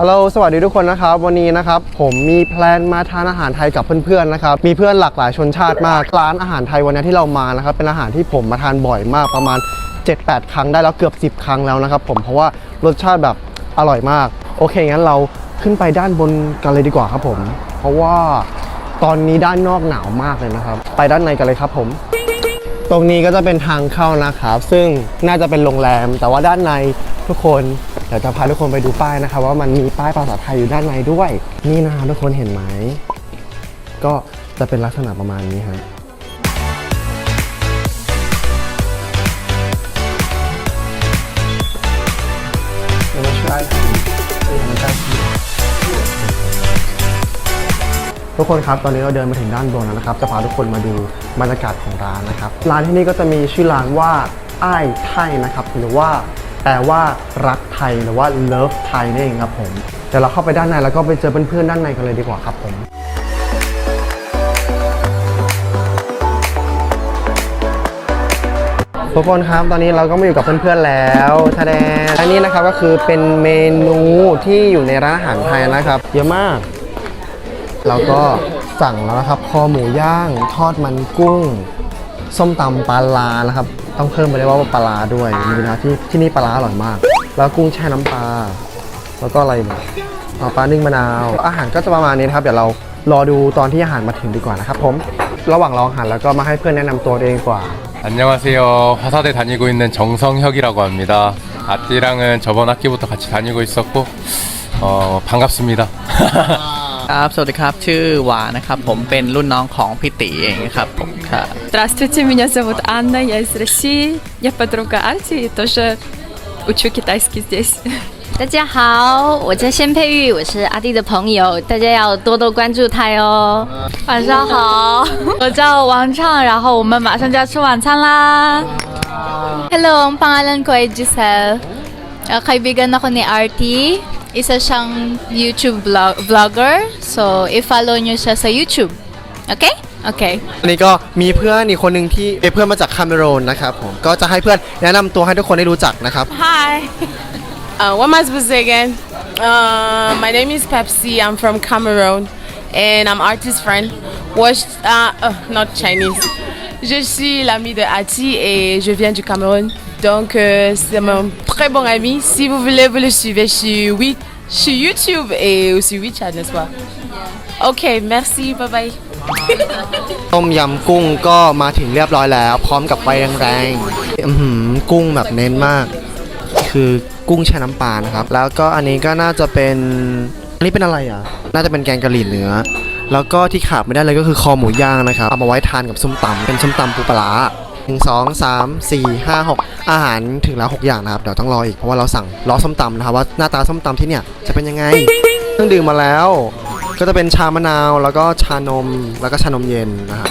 ฮัลโหลสวัสดีทุกคนนะครับ วันนี้นะครับผมมีแพลนมาทานอาหารไทยกับเพื่อนๆนะครับมีเพื่อนหลากหลายชนชาติมากร้านอาหารไทยวันนี้ที่เรามานะครับเป็นอาหารที่ผมมาทานบ่อยมากประมาณ 7-8 ครั้งได้แล้วเกือบ 10 ครั้งแล้วนะครับผมเพราะว่ารสชาติแบบอร่อยมาก โอเคงั้นเราขึ้นไปด้านบนกันเลยดีกว่าครับผม เพราะว่าตอนนี้ด้านนอกหนาวมากเลยนะครับ ไปด้านในกันเลยครับผม ตรงนี้ก็จะเป็นทางเข้านะครับ ซึ่งน่าจะเป็นโรงแรม แต่ว่าด้านในทุกคนเดี๋ยวจะพาทุกคนไปดูป้ายนะครับ ว่ามันมีป้ายภาษาไทยอยู่ด้านในด้วย นี่นะครับทุกคนเห็นไหมก็จะเป็นลักษณะประมาณนี้ฮะเทุกคนครับตอนนี้เราเดินมาถึงด้านบนแล้วนะครับจะพาทุกคนมาดูบรรยากาศของร้านนะครับร้านที่นี่ก็จะมีชื่อร้านว่าอ้ายไทยนะครับหรือว่าแปลว่ารักไทยหรือว่า love ไทยนั่เองครับผมเดี๋ยวเราเข้าไปด้านในแล้วก็ไปเจอเพื่อนๆด้านในกันเลยดีกว่าครับผมทุกคนครับตอนนี้เราก็มาอยู่กับเพื่อนๆแล้วทะแดนอันนี้นะครับก็คือเป็นเมนูที่อยู่ในร้านอาหารไทยนะครับ เยอะมาก เราก็สั่งแล้วนะครับ คอหมูย่าง ทอดมันกุ้ง ส้มตำปลาลานะครับ ต้องเพิ่มไปเลยว่าปลาลาด้วยมีนะที่ที่นี่ปลาลาอร่อยมาก แล้วกุ้งแช่น้ำปลา แล้วก็อะไรเนี่ยเอาปลานึ่งมะนาว อาหารก็จะประมาณนี้นะครับ เดี๋ยวเรารอดูตอนที่อาหารมาถึงดีกว่านะครับผม ระหว่างรออาหารแล้วก็มาให้เพื่อนแนะนำตัวเองดีกว่า 안녕하세요. 화사대 다니고 있는 정성혁이라고 합니다. 아띠랑은 저번 학기부터 같이 다니고 있었고 어, 반갑습니다. ครับสวัสดีครับ ชื่อวานะครับผมเป็นรุ่นน้องของพี่ติเองครับผมค่ะ Здравствуйте, меня зовут Анна, я из России, я подруга Арти и тоже учу китайский здесь. 大家好，我叫仙佩玉，我是阿弟的朋友，大家要多多关注他哟。晚上好，我叫王畅，然后我们马上就要吃晚餐啦。Hello, ang pangalan ko ay Giselle. Uh, kaibigan ako ni Artie. Isa siyang YouTube vlog- vlogger. So, i-follow niyo siya sa YouTube. Okay? Okay. อันนี้ก็มีเพื่อนอีกคนหนึ่งที่เป็นเพื่อนมาจากคาเมรูนนะครับผมก็จะให้เพื่อนแนะนำตัวให้ทุกคนได้รู้จักนะครับ Hi. Uh, what am I supposed to say again? Uh, my name is Pepsi. I'm from Cameroon, and I'm artist friend. Watch, uh, uh, not Chinese. Je suis l'ami de Hati et je viens du Cameroun. Donc euh, c'est mon très bon ami. Si vous voulez, vous le suivez sur, oui, sur YouTube et aussi WeChat, n'est-ce pas? Ok, merci. Bye bye. ต้มยำกุ้งก็มาถึงเรียบร้อยแล้ว พร้อมกับไฟแรงๆอื้อหือกุ้งแบบเน้นมาก คือกุ้งแช่น้ำปลานะครับ แล้วก็อันนี้ก็น่าจะเป็นอันนี้เป็นอะไรอะ น่าจะเป็นแกงกะหรี่เนื้อ แล้วก็ที่ขาดไม่ได้เลยก็คือคอหมูย่างนะครับ เอามาไว้ทานกับส้มตำเป็นส้มตำปูปลาร้าหนึ่งสองสามสี่ห้าหกอาหารถึงแล้วหกอย่างนะครับ เดี๋ยวต้องรออีกเพราะว่าเราสั่งรอส้มตำนะครับว่าหน้าตาส้มตำที่เนี่ยจะเป็นยังไง เครื่องดื่มมาแล้ว ก็จะเป็นชามะนาว แล้วก็ชานม แล้วก็ชานมเย็นนะครับ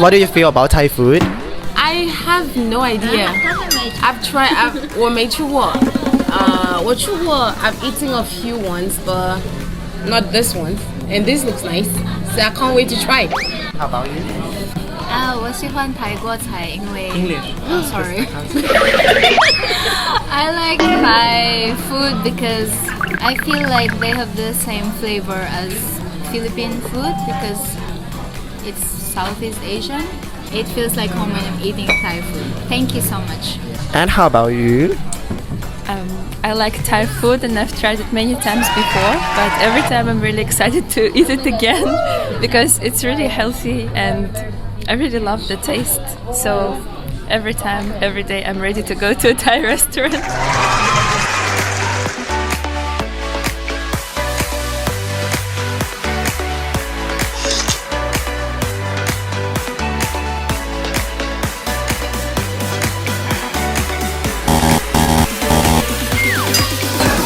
What do you feel about Thai food I have no idea. I've tried. I've, 我没吃过。呃，我吃过。I've eaten a few ones, but not this one. And this looks nice, so I can't wait to try. How about you 啊，我喜欢泰国菜，因为 English Oh, sorry. I like Thai food because I feel like they have the same flavor as Philippine food because it's Southeast Asian. It feels like home when I'm eating Thai food. Thank you so much. and how about you Um, I like Thai food and I've tried it many times before, but every time I'm really excited to eat it again because it's really healthy and I really love the taste. So every time, every day, I'm ready to go to a Thai restaurant.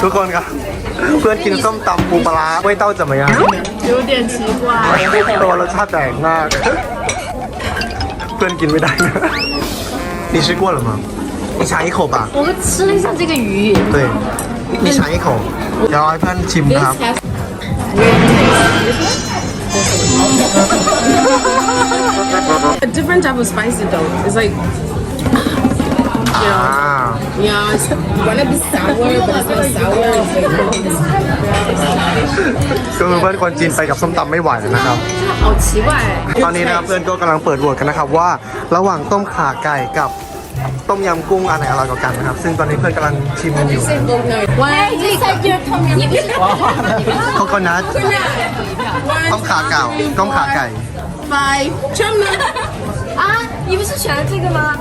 ทุกคนครับ เพื่อนกินส้มตำปูปลาร้าไม่เต้าจะมายัง有点奇怪ตัวรสชาติแปลกมาก เพื่อนกินไม่ได้นะ你吃过了吗你尝一口吧我吃了一下这个鱼，对你尝一口เดี๋ยวให้เพื่อนชิมนะครับ A different type of spicy though. It's like You know, อ่า you know, it's gonna be sour, but it's not sour. It's like คือเพื่อนคนจีนไปกับส้มตำไม่ไหวนะครับ 好奇怪。 ตอนนี้นะครับเพื่อนก็กำลังเปิดโหวตกันนะครับว่า ระหว่างต้มข่าไก่กับต้มยำกุ้งอันไหนอร่อยกว่ากันนะครับ ซึ่งตอนนี้เพื่อนกำลังชิมกันอยู่ One, take โคโคนัทต้มขาเก่าต้มขาไก่ five. 啊， 你不是选了这个吗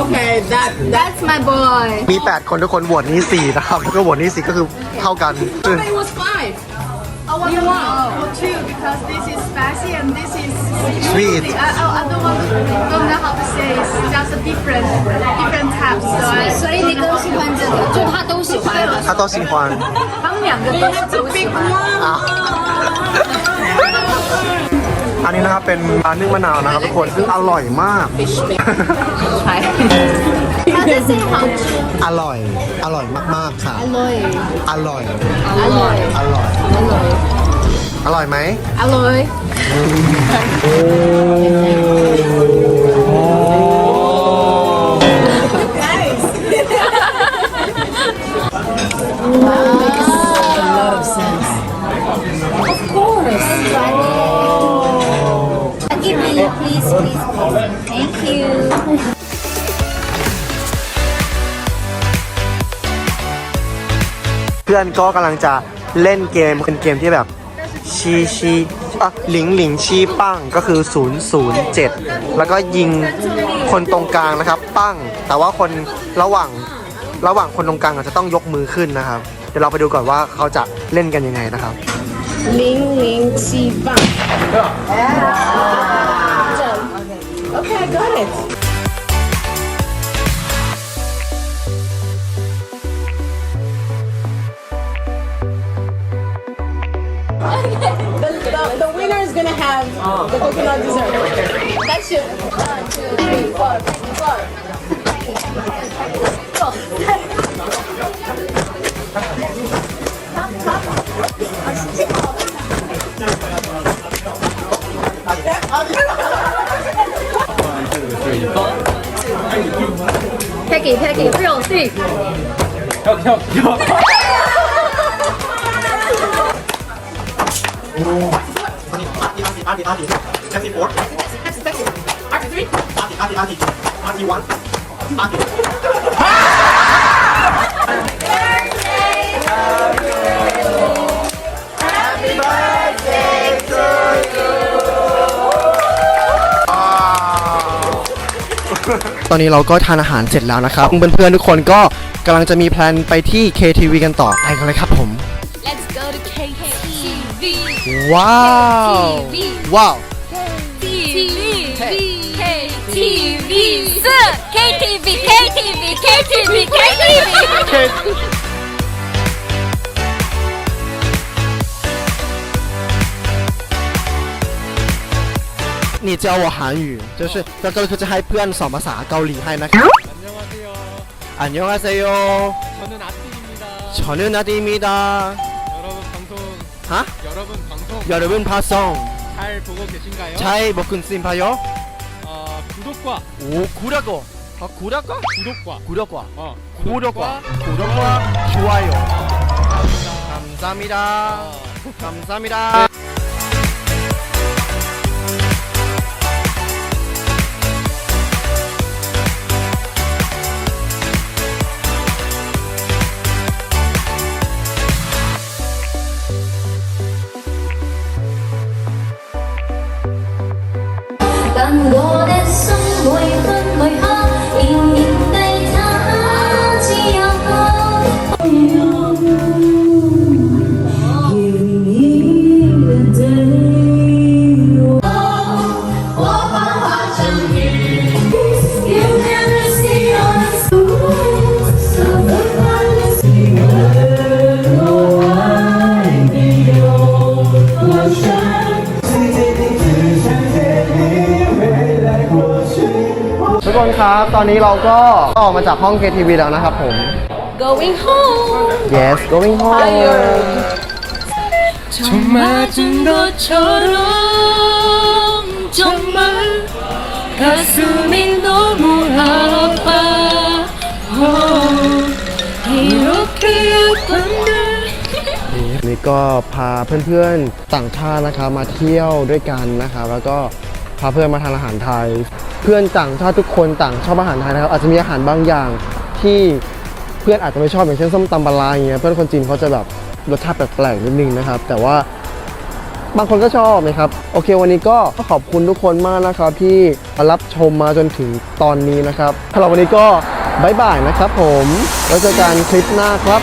Okay, that that ？That's my boy。 มี 8 คนทุกคนโหวตนี้4นะครับแล้วก็โหวตนี้4ก็คือเท่ากันซึ่ง it was five. I want to know too because this is spicy and this is Sweet. I, I, I don't want to, don't know how to say. It's just a different different types. So I 所以你都喜欢这个，就他都喜欢。 ถ้าโตสิงควาน 他们两个都是都喜欢。 อ้าว อันนี้นะครับเป็นปลานนึ่งมะนาวนะครับทุกคนซึ่งอร่อยมาก ใช่ How does it hunt? อร่อย อร่อยมากๆค่ะอร่อยอร่อยอร่อยอร่อย Alloy. อร่อยไหม Alloy. โอ้ พื่อนก็กำลังจะเล่นเกมเป็นเกมที่แบบชีชีอะหลิงหลิงชีปั้งก็คือ 007 แล้วก็ยิงคนตรงกลางนะครับ ปั้ง แต่ว่าคนระหว่างระหว่างคนตรงกลางอาจะต้องยกมือขึ้นนะครับ เดี๋ยวเราไปดูก่อนว่าเขาจะเล่นกันยังไงนะครับหลิงหลิงชีปั้งโอเดโอเค got it. The coconut dessert. That's you. One, two, three, four, four. Peggy, Peggy, real thick. Happy birthday to you ตอนนี้เราก็ทานอาหารเสร็จแล้วนะครับเพื่อนๆทุกคนก็กำลังจะมีแพลนไปที่ KTV กันต่อไปกันเลยครับผม ว้าวว้าว KTV KTV 四 KTV KTV KTV KTV นี่教我韩语就是แล้วก็คือจะให้เพื่อนสอนภาษาเกาหลีให้นะครับอันยองอาเซโยชอนุนาติมิดาชอนุนาติมิดา 하? 여러분 방송 여러분 파송. 잘 보고 계신가요? 잘 먹고 있습니다요? 어, 구독과. 오 구라고 아 구라고? 구독과. 구라고 어, 구독과. 구독과. 좋아요. 감사합니다. 감사합니다. Going ทุ คนครับ ตอนนี้เราก็ออกมาจากห้อง KTV แล้วนะครับผม going home yes going home จงมาจึงรถชร้องจงมา가슴이너무아파 이렇게 아픈 날 นี่ก็พาเพื่อนๆต่างชาตินะครับมาเที่ยวด้วยกันนะครับแล้วก็พาเพื่อนมาทานอาหารไทย เพื่อนต่างชาติทุกคนต่างชอบอาหารไทยนะครับ อาจจะมีอาหารบางอย่างที่เพื่อนอาจจะไม่ชอบอย่างเช่นส้มตำปลาอย่างเงี้ยเพื่อนคนจีนเขาจะแบบรสชาติแปลกๆนิดนึงนะครับ แต่ว่าบางคนก็ชอบนะครับ โอเค วันนี้ก็ขอบคุณทุกคนมากนะครับ ที่รับชมมาจนถึงตอนนี้นะครับสำหรับวันนี้ก็บายบายนะครับผม แล้วเจอกันคลิปหน้าครับ